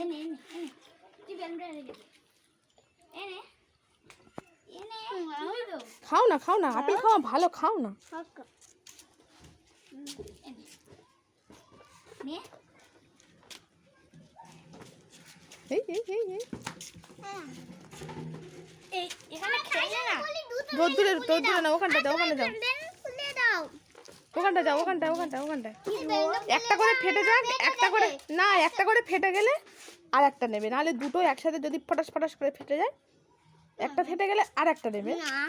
এনে এনে এনে তুই বেলুনটা রেখে এনে এনে খাও না খাও না। আপেল খাওয়া ভালো খাও না। এনে। নে। এই এই এই এই। এই এখানে খেলে না রোদ্দুরে রোদ্দুরে না ওখানটা ওখানে যাও। খুলে দাও ওখানটা যাও ওখানটা ওখানটা ওখানটা একটা করে ফেটে যাক একটা করে না একটা করে ফেটে গেলে আর একটা নেবে। নাহলে দুটো একসাথে যদি ফটাস ফটাস করে ফেটে যায় একটা ফেটে গেলে আর একটা নেবে। হ্যাঁ।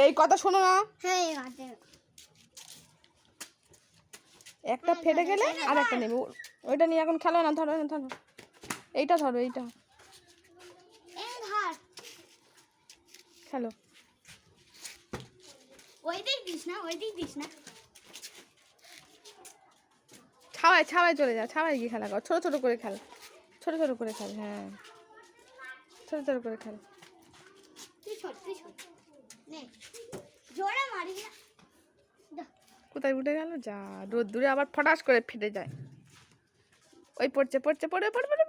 এই কথা শোনো না। হ্যাঁ একটা ফেটে গেলে আর একটা নেবে। ওইটা নিয়ে এখন খেলো না ধরো না ধরো। এইটা ধরো এইটা। এই খেলো। ওই দিক দিস না ওই দিক দিস না। ছাওয়ায় ছাওয়ায় চলে যা ছাওয়ায় গিয়ে খেলা কর। ছোটো ছোটো করে খেল। ছোটো ছোটো করে খেল হ্যাঁ। ছোটো ছোটো করে খেল। কোথায় উঠে গেল? যা রোদ দূরে আবার ফটাস করে ফেটে যায়। ওই পড়ছে পড়ছে পড়ে পড়ে পড়ে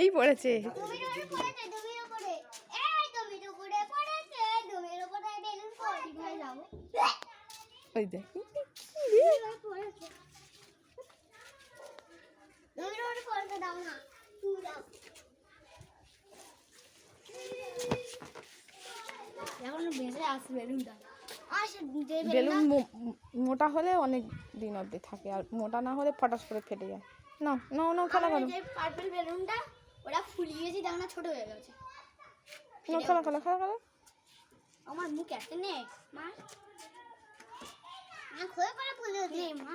এই পড়েছে। ওই উপরে পড়েছে ডুবির উপরে এই ডুবির উপরে পড়েছে ডুবির উপরে বেলুন পড়ে কোথায় যাব ওই দেখ পড়েছে ডুবির উপরে পড়তে দাও না তুই দাও এখন বেঁচে আসবে বেলুনটা। আসে যে বেলুন মোটা হলে অনেক দিন অবধি থাকে আর মোটা না হলে ফটাস করে ফেটে যায়। না না না খেলা করো। পার্পল বেলুনটা ওটা ফুলিয়েছি দাও না ছোট হয়ে গেছে। না, খেলা খেলা খেলা খেলা আমার মুখ এত নেই মা। মা খয়ে করে নে মা।